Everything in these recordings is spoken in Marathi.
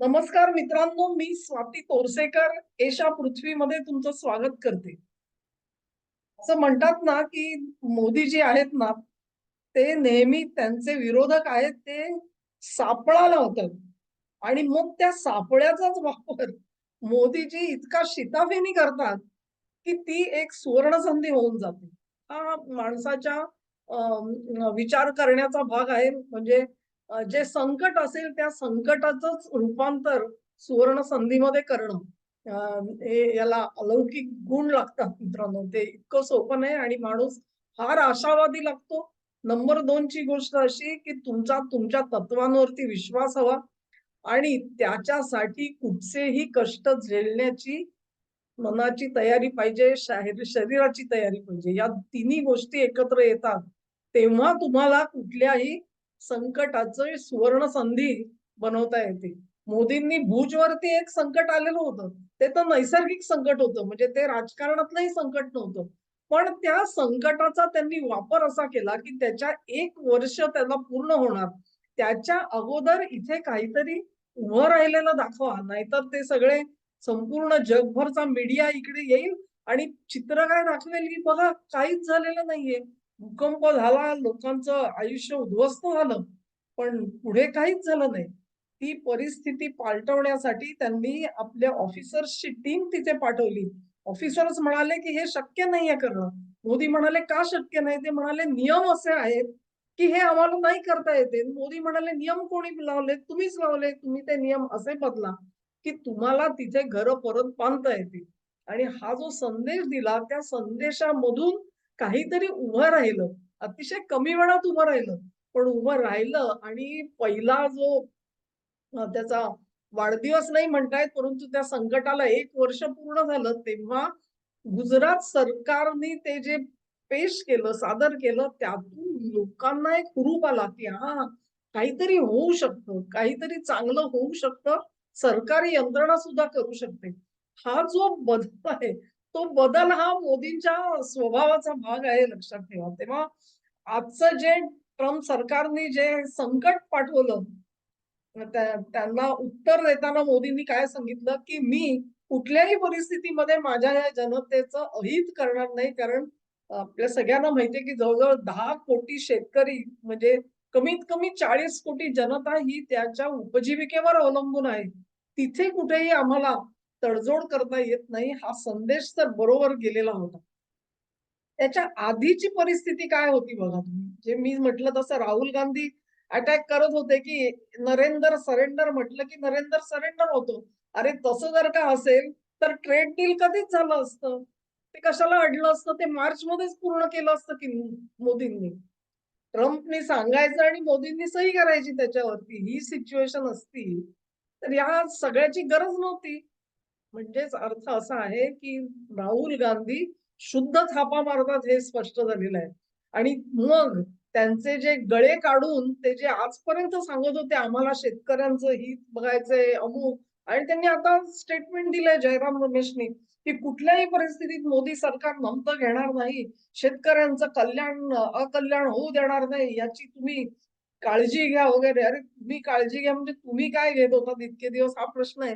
नमस्कार मित्रांनो मी स्वाती तोरसेकर एशा पृथ्वीमध्ये तुमचं स्वागत करते. असं म्हणतात ना की मोदी जी आहेत ना ते नेहमी त्यांचे विरोधक आहेत ते सापळा लावतात आणि मग त्या सापळ्याचाच वापर मोदीजी इतका शिताफीनी करतात की ती एक सुवर्ण संधी होऊन जाते. हा माणसाच्या अं, विचार करण्याचा भाग आहे. म्हणजे जे संकट असेल त्या संकटाचंच रूपांतर सुवर्ण संधीमध्ये करणं. हे याला अलौकिक गुण लागतात मित्रांनो. ते इतकं सोपं नाही आणि माणूस फार आशावादी लागतो. नंबर दोनची गोष्ट अशी की तुमचा तुमच्या तत्वांवरती विश्वास हवा आणि त्याच्यासाठी कुठचेही कष्ट झेलण्याची मनाची तयारी पाहिजे शरीराची तयारी पाहिजे. या तिन्ही गोष्टी एकत्र येतात तेव्हा तुम्हाला कुठल्याही संकटाचं सुवर्ण संधी बनवता येते. मोदींनी भुजवरती एक संकट आलेलं होतं. ते तर नैसर्गिक संकट होतं. म्हणजे ते राजकारणातलंही संकट नव्हतं. पण त्या संकटाचा त्यांनी वापर असा केला की त्याच्या एक वर्ष त्याला पूर्ण होणार. त्याच्या अगोदर इथे काहीतरी उभं राहिलेलं दाखवा. नाहीतर ते सगळे संपूर्ण जगभरचा मीडिया इकडे येईल आणि चित्र काय दाखवेल की बघा काहीच झालेलं नाहीये. भूकंप झाला लोकांचं आयुष्य उद्ध्वस्त झालं पण पुढे काहीच झालं नाही. ती परिस्थिती पालटवण्यासाठी त्यांनी आपल्या ऑफिसर्सची टीम तिथे पाठवली. ऑफिसर्स म्हणाले की हे शक्य नाहीये करणं. मोदी म्हणाले का शक्य नाही? ते म्हणाले नियम असे आहेत की हे आम्हाला नाही करता येते. मोदी म्हणाले नियम कोणी लावले? तुम्हीच लावले. तुम्ही ते नियम असे बदला की तुम्हाला तिथे घर परत बांधता येतील. आणि हा जो संदेश दिला त्या संदेशामधून काहीतरी उभं राहिलं. अतिशय कमी वेळात उभं राहिलं. पण उभं राहिलं आणि पहिला जो त्याचा वाढदिवस नाही म्हणतायत परंतु त्या संकटाला एक वर्ष पूर्ण झालं तेव्हा गुजरात सरकारने ते जे पेश केलं सादर केलं त्यातून लोकांना एक हुरूप आला की हा काहीतरी होऊ शकतं काहीतरी चांगलं होऊ शकतं. सरकारी यंत्रणा सुद्धा करू शकते. हा जो बदल आहे तो बदल हा मोदींच्या स्वभावाचा भाग आहे लक्षात ठेवा. तेव्हा आजचं जे ट्रम्प सरकारने जे संकट पाठवलं त्यांना उत्तर देताना मोदींनी काय सांगितलं की मी कुठल्याही परिस्थितीमध्ये माझ्या या जनतेचं अहित करणार नाही कारण आपल्या सगळ्यांना माहितीये की जवळजवळ दहा कोटी शेतकरी म्हणजे कमीत कमी चाळीस कोटी जनता ही त्याच्या उपजीविकेवर अवलंबून आहे. तिथे कुठेही आम्हाला तडजोड करता येत नाही हा संदेश तर बरोबर गेलेला होता. त्याच्या आधीची परिस्थिती काय होती बघा तुम्ही. जे मी म्हटलं तसं राहुल गांधी अटॅक करत होते की नरेंद्र सरेंडर म्हटलं की नरेंद्र सरेंडर होतो. अरे तसं जर का असेल तर ट्रेड डील कधीच झालं असतं? ते कशाला अडलं असतं? ते मार्च मध्येच पूर्ण केलं असतं की मोदींनी. ट्रम्पनी सांगायचं आणि मोदींनी सही करायची त्याच्यावरती. ही सिच्युएशन असती तर या सगळ्याची गरज नव्हती. म्हणजेच अर्थ असा आहे की राहुल गांधी शुद्ध थापा मारतात हे स्पष्ट झालेलं आहे. आणि मग त्यांचे जे गळे काढून ते जे आजपर्यंत सांगत होते आम्हाला शेतकऱ्यांचं हित बघायचंय अमुक आणि त्यांनी आता स्टेटमेंट दिलंय जयराम रमेशनी की कुठल्याही परिस्थितीत मोदी सरकार नमतं घेणार नाही शेतकऱ्यांचं कल्याण अकल्याण होऊ देणार नाही याची तुम्ही काळजी घ्या वगैरे. अरे तुम्ही काळजी घ्या म्हणजे तुम्ही काय घेत होतात इतके दिवस? हा प्रश्न आहे.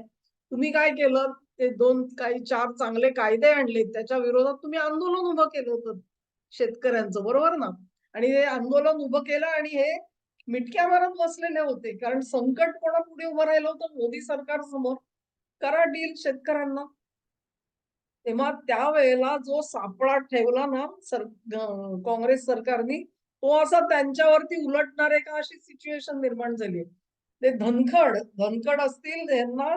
तुम्ही काय केलं? ते दोन काही चार चांगले कायदे आणले त्याच्या विरोधात तुम्ही आंदोलन उभं केलं होतं शेतकऱ्यांचं बरोबर ना? आणि हे आंदोलन उभं केलं आणि हे मिटक्या मारत बसलेले होते. कारण संकट कोणा पुढे उभं राहिलं होतं? मोदी सरकार समोर. करा डील शेतकऱ्यांना. तेव्हा त्यावेळेला जो सापळा ठेवला ना सर काँग्रेस सरकारनी तो असा त्यांच्यावरती उलटणार आहे का अशी सिच्युएशन निर्माण झाली ते धनखड धनखड असतील त्यांना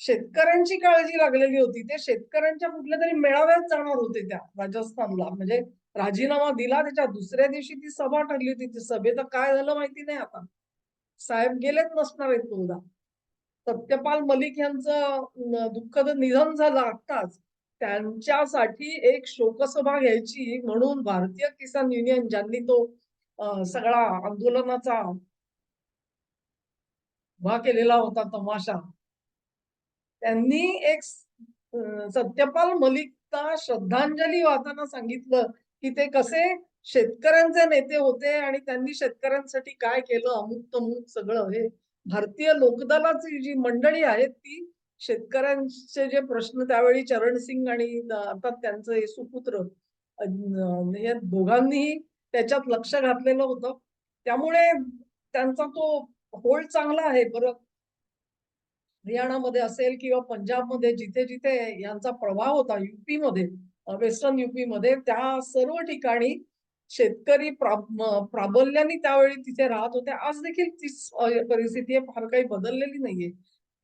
शेतकऱ्यांची काळजी लागलेली होती. ते शेतकऱ्यांच्या कुठल्या तरी मेळाव्यात जाणार होते त्या राजस्थानला. म्हणजे राजीनामा दिला त्याच्या दुसऱ्या दिवशी ती सभा ठरली होती. ती सभेत काय झालं माहिती नाही आता. साहेब गेलेच नसणार आहेत बहुधा. सत्यपाल मलिक यांचं दुःखद निधन झालं आत्ताच. त्यांच्यासाठी एक शोकसभा घ्यायची म्हणून भारतीय किसान युनियन ज्यांनी तो सगळा आंदोलनाचा उभा केलेला होता तमाशा त्यांनी एक सत्यपाल मलिकता श्रद्धांजली वाहताना सांगितलं की ते कसे शेतकऱ्यांचे नेते होते आणि त्यांनी शेतकऱ्यांसाठी काय केलं अमुक तमुक सगळं. हे भारतीय लोकदलाची जी मंडळी आहेत ती शेतकऱ्यांचे जे प्रश्न त्यावेळी चरण सिंग आणि अर्थात त्यांचे सुपुत्र या हे दोघांनीही त्याच्यात लक्ष घातलेलं होतं. त्यामुळे त्यांचा तो होल्ड चांगला आहे. बरं हरियाणामध्ये असेल किंवा पंजाबमध्ये जिथे जिथे यांचा प्रभाव होता युपी मध्ये वेस्टर्न युपी मध्ये त्या सर्व ठिकाणी शेतकरी प्रा- प्राबल्याने त्यावेळी तिथे राहत होते. आज देखील तीच परिस्थिती आहे फार काही बदललेली नाहीये.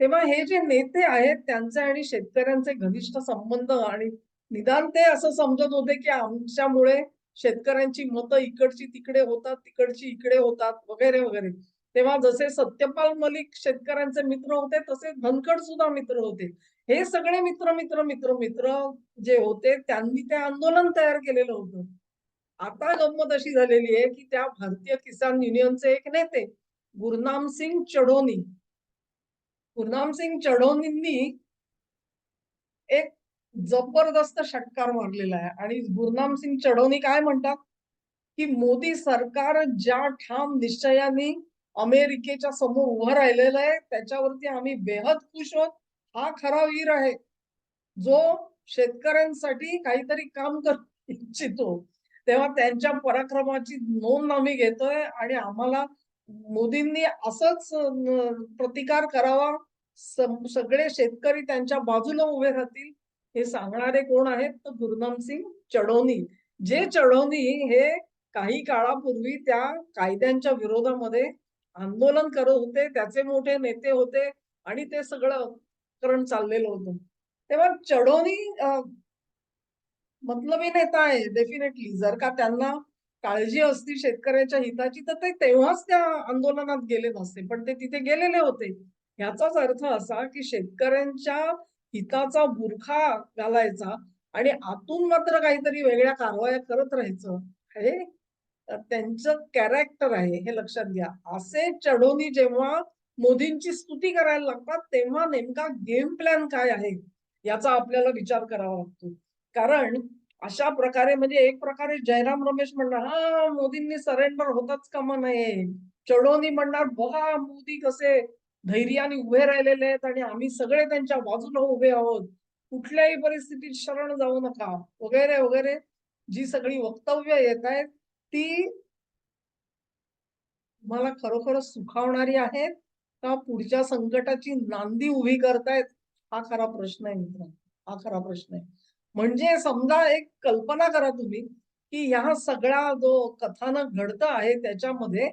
तेव्हा हे जे नेते आहेत त्यांचे आणि शेतकऱ्यांचे घनिष्ठ संबंध आणि निदान ते असं समजत होते की आमच्यामुळे शेतकऱ्यांची मतं इकडची तिकडे होतात तिकडची इकडे होतात वगैरे वगैरे. तेव्हा जसे सत्यपाल मलिक शेतकऱ्यांचे मित्र होते तसे धनखड सुद्धा मित्र होते. हे सगळे मित्र मित्र मित्र मित्र जे होते त्यांनी ते आंदोलन तयार केलेलं होतं. आता गंमत अशी झालेली आहे की त्या भारतीय किसान युनियनचे एक नेते गुरनाम सिंग चढोनी. गुरनाम सिंग चढोनींनी एक जबरदस्त षटकार मारलेला आहे. आणि गुरनाम सिंग चढोनी काय म्हणतात? की मोदी सरकार ज्या ठाम निश्चयाने अमेरिकेच्या समोर उभं राहिलेलं आहे त्याच्यावरती आम्ही बेहद खुश आहोत. हा खरा वीर आहे जो शेतकऱ्यांसाठी काहीतरी काम कर इच्छितो. तेव्हा त्यांच्या पराक्रमाची नोंद आम्ही घेतोय आणि आम्हाला मोदींनी असंच प्रतिकार करावा. सगळे शेतकरी त्यांच्या बाजूला उभे राहतील हे सांगणारे कोण आहेत? तर गुरुनाम सिंग चढवणी जे चढवणी हे काही काळापूर्वी त्या कायद्यांच्या विरोधामध्ये आंदोलन करत होते त्याचे मोठे नेते होते आणि ते सगळं करण चाललेलं होतं. तेव्हा चढोनी मतलबी नेता आहे डेफिनेटली जर का त्यांना काळजी असती शेतकऱ्याच्या हिताची तर ते तेव्हाच त्या आंदोलनात गेले नसते पण ते तिथे गेलेले होते. ह्याचाच अर्थ असा की शेतकऱ्यांच्या हिताचा बुरखा घालायचा आणि आतून मात्र काहीतरी वेगळ्या कारवाया करत राहायचं हे त्यांचं कॅरेक्टर आहे हे लक्षात घ्या. असे चढोनी जेव्हा मोदींची स्तुती करायला लागतात तेव्हा नेमका गेम प्लॅन काय आहे याचा आपल्याला विचार करावा लागतो. कारण अशा प्रकारे म्हणजे एक प्रकारे जयराम रमेश म्हणणार हा मोदींनी सरेंडर होताच कामा नये. चढोनी म्हणणार बघा मोदी कसे धैर्याने उभे राहिलेले आहेत आणि आम्ही सगळे त्यांच्या बाजूला उभे आहोत. कुठल्याही परिस्थितीत शरण जाऊ नका. वगैरे वगैरे जी सगळी वक्तव्य येत आहेत ती मला खरोखर सुखावणारी आहेत का पुढच्या संकटाची नांदी उभी करतायत? हा खरा प्रश्न आहे मित्र हा खरा प्रश्न आहे. म्हणजे समजा एक कल्पना करा तुम्ही की ह्या सगळा जो कथानक घडतं आहे त्याच्यामध्ये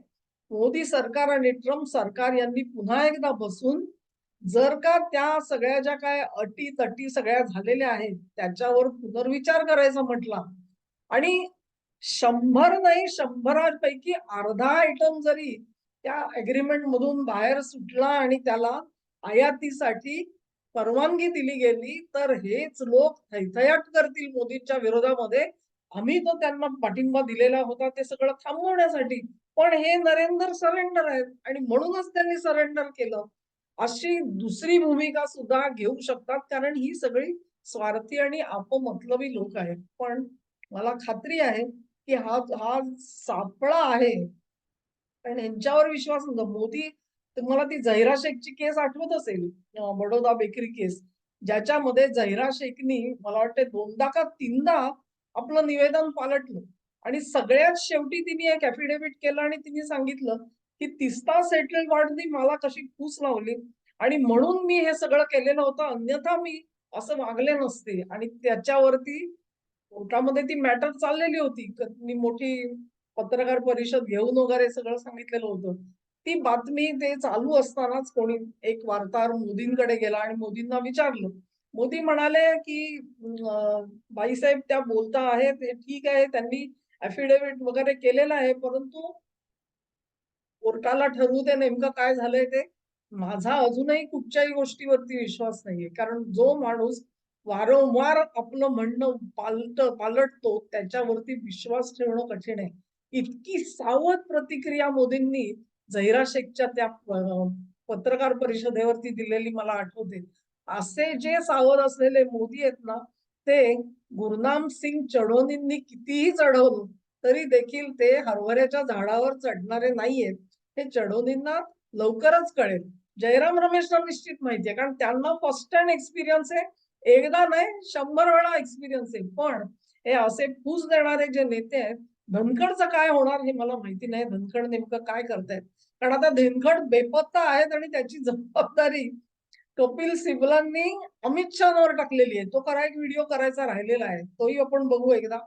मोदी सरकार आणि ट्रम्प सरकार यांनी पुन्हा एकदा बसून जर का त्या सगळ्या ज्या काय अटी तटी सगळ्या झालेल्या आहेत त्याच्यावर पुनर्विचार करायचा म्हटला आणि शंभर नाही शंभरापैकी अर्धा आयटम जरी त्या अग्रीमेंट मधून बाहेर सुटला आणि त्याला आयातीसाठी परवानगी दिली गेली तर हेच लोक थैथयाट करतील मोदींच्या विरोधामध्ये. आम्ही तो त्यांना पाठिंबा दिलेला होता ते सगळं थांबवण्यासाठी. पण हे नरेंद्र सरेंडर आहेत आणि म्हणूनच त्यांनी सरेंडर केलं. अशी दुसरी भूमिका सुद्धा घेऊ शकतात कारण ही सगळी स्वार्थी आणि आपमतलबी लोक आहेत. पण मला खात्री आहे की हा हा सापळा आहे. आणि यांच्यावर विश्वास नव्हता मोदी तुम्हाला ती झैरा शेखची केस आठवत असेल? Baroda bakery case. ज्याच्यामध्ये झैरा शेखनी मला वाटते दोनदा का तीनदा आपलं निवेदन पालटलं. आणि सगळ्यात शेवटी तिने एक अफिडेव्हिट केलं आणि तिने सांगितलं की तिस्ता सेटल वॉर्डनी मला कशी फूस लावली. आणि म्हणून मी हे सगळं केलेलं होतं. अन्यथा मी असं वागले नसते. आणि त्याच्यावरती कोर्टामध्ये ती मॅटर चाललेली होती. मी मोठी पत्रकार परिषद घेऊन वगैरे सगळं सांगितलेलं होतं. ती बातमी ते चालू असतानाच कोणी एक वार्ताहर मोदींकडे गेला आणि मोदींना विचारलं. मोदी म्हणाले की बाईसाहेब त्या बोलता आहेत ठीक आहे त्यांनी अफिडेव्हिट वगैरे केलेलं आहे परंतु कोर्टाला ठरवू दे नेमकं काय झालंय ते. माझा अजूनही कुठच्याही गोष्टीवरती विश्वास नाहीये. कारण जो माणूस वारंवार आपलं म्हणणं पालट पालटतो त्याच्यावरती विश्वास ठेवणं कठीण आहे. इतकी सावध प्रतिक्रिया मोदींनी झैरा शेखच्या त्या पत्रकार परिषदेवरती दिलेली मला आठवते. असे जे सावध असलेले मोदी आहेत ना ते गुरनाम सिंग चढोनींनी कितीही चढवलं तरी देखील ते हरभऱ्याच्या झाडावर चढणारे नाहीयेत. हे चढोनींना लवकरच कळेल. जयराम रमेशला निश्चित माहितीये कारण त्यांना फर्स्ट हँड एक्सपिरियन्स आहे एकदा नाही शंभर वेळा एक्सपिरियन्स आहे. पण हे असे फूस देणारे जे नेते आहेत धनखडचं काय होणार हे मला माहिती नाही. धनखड नेमकं काय करतायत? कारण आता धनखड बेपत्ता आहेत आणि त्याची जबाबदारी कपिल सिबलांनी अमित शहावर टाकलेली आहे. तो करा एक व्हिडिओ करायचा राहिलेला आहे. तोही आपण बघू एकदा.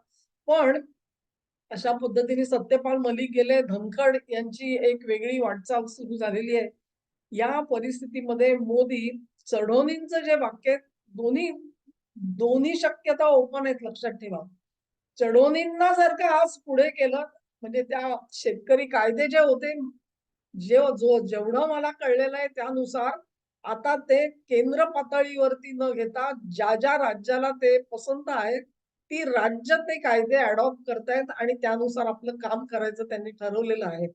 पण अशा पद्धतीने सत्यपाल मलिक गेले. धनखड यांची एक वेगळी वाटचाल सुरू झालेली आहे. या परिस्थितीमध्ये मोदी चढवणींचं जे वाक्य आहे, दोन्ही दोन्ही शक्यता ओपन आहेत लक्षात ठेवा. चढोनींना जर का आज पुढे केलं म्हणजे त्या शेतकरी कायदे जे होते जे जो जेवढं मला कळलेलं आहे त्यानुसार आता ते केंद्र पातळीवरती न घेता ज्या ज्या राज्याला ते पसंत आहेत ती राज्य ते कायदे अडॉप्ट करतायत आणि त्यानुसार आपलं काम करायचं त्यांनी ठरवलेलं आहे.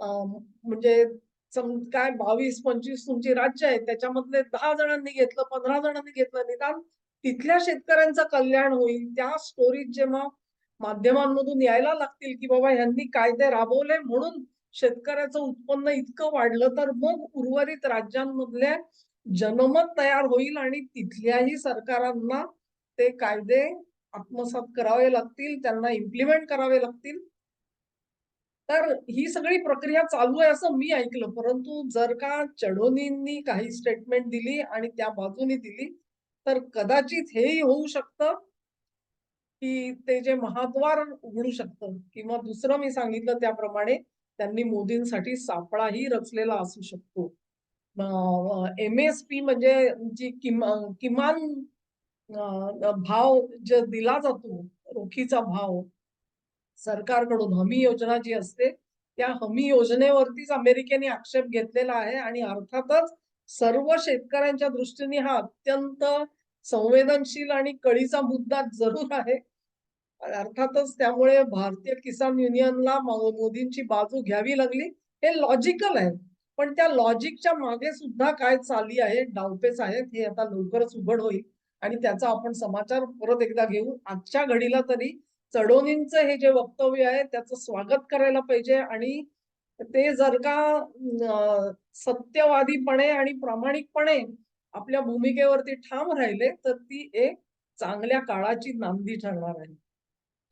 म्हणजे काय बावीस पंचवीस तुमची राज्य आहेत त्याच्यामधले दहा जणांनी घेतलं पंधरा जणांनी घेतलं निदान तिथल्या शेतकऱ्यांचं कल्याण होईल. त्या स्टोरीज जेव्हा माध्यमांमधून यायला लागतील की बाबा ह्यांनी कायदे राबवले म्हणून शेतकऱ्याचं उत्पन्न इतकं वाढलं तर मग उर्वरित राज्यांमधले जनमत तयार होईल आणि तिथल्याही सरकारांना ते कायदे आत्मसात करावे लागतील त्यांना इम्प्लिमेंट करावे लागतील. तर ही सगळी प्रक्रिया चालू आहे असं मी ऐकलं. परंतु जर का चढोनींनी काही स्टेटमेंट दिली आणि त्या बाजूनी दिली तर कदाचित हेही होऊ शकतं की ते जे महाद्वार उघडू शकतं. किंवा दुसरं मी सांगितलं त्याप्रमाणे त्यांनी मोदींसाठी सापळाही रचलेला असू शकतो. एम एस पी म्हणजे जी किम- किमान भाव जे दिला जातो रोखीचा भाव सरकारकडून हमी योजना जी असते त्या हमी योजनेवरतीच अमेरिकेने आक्षेप घेतलेला आहे आणि अर्थातच सर्व शेतकऱ्यांच्या दृष्टीने हा अत्यंत संवेदनशील आणि कळीचा मुद्दा जरूर आहे. अर्थातच त्यामुळे भारतीय किसान युनियनला मोदींची बाजू घ्यावी लागली. हे लॉजिकल आहे. पण त्या लॉजिकच्या मागे सुद्धा काय चाली आहे डावपेच आहेत हे आता लवकरच उघड होईल. आणि त्याचा आपण समाचार परत एकदा घेऊ. आजच्या घडीला तरी चढोनींचं हे जे वक्तव्य आहे त्याचं स्वागत करायला पाहिजे आणि ते जर का सत्यवादीपणे आणि प्रामाणिकपणे आपल्या भूमिकेवरती ठाम राहिले तर ती एक चांगल्या काळाची नांदी ठरणार आहे.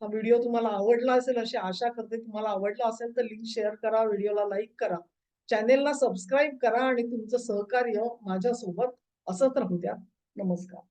हा व्हिडिओ तुम्हाला आवडला असेल अशी आशा करते. तुम्हाला आवडला असेल तर लिंक शेअर करा व्हिडिओला लाईक करा. चॅनेलला सबस्क्राईब करा आणि तुमचं सहकार्य माझ्यासोबत असत राहू द्या. नमस्कार.